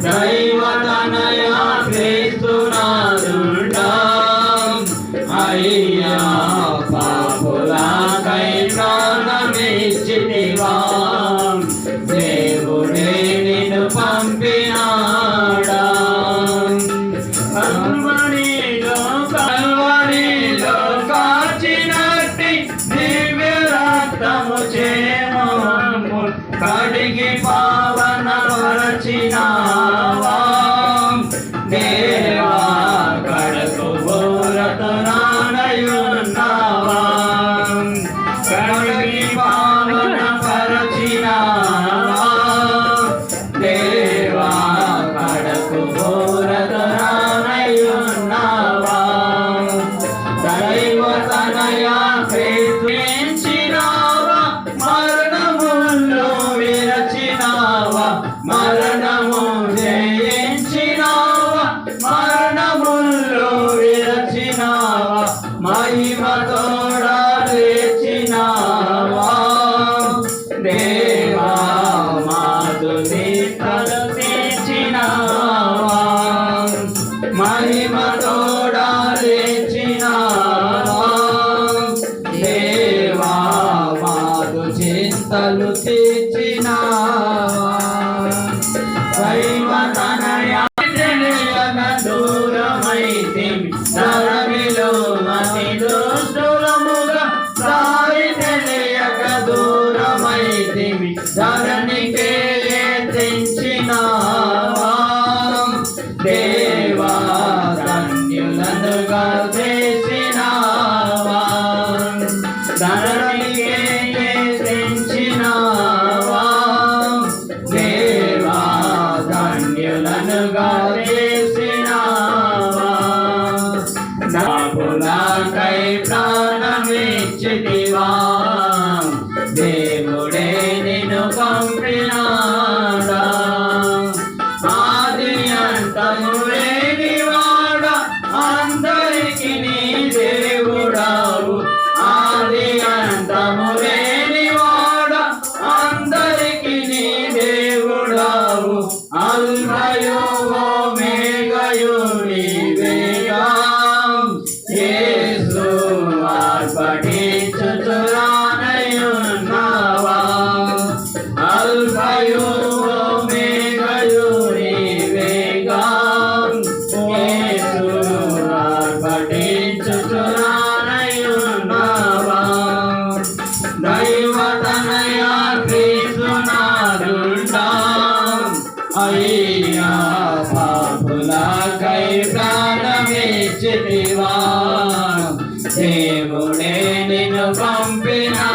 再来 Krishna. చింతలు తీర్చినావా కరుణాకై ప్రాణమిచ్చితివా దేవుడే నిన్ను పంపినా నీవా పాపులకై ప్రాణమిచ్చితివా దేవుడే నిన్ను పంపినా.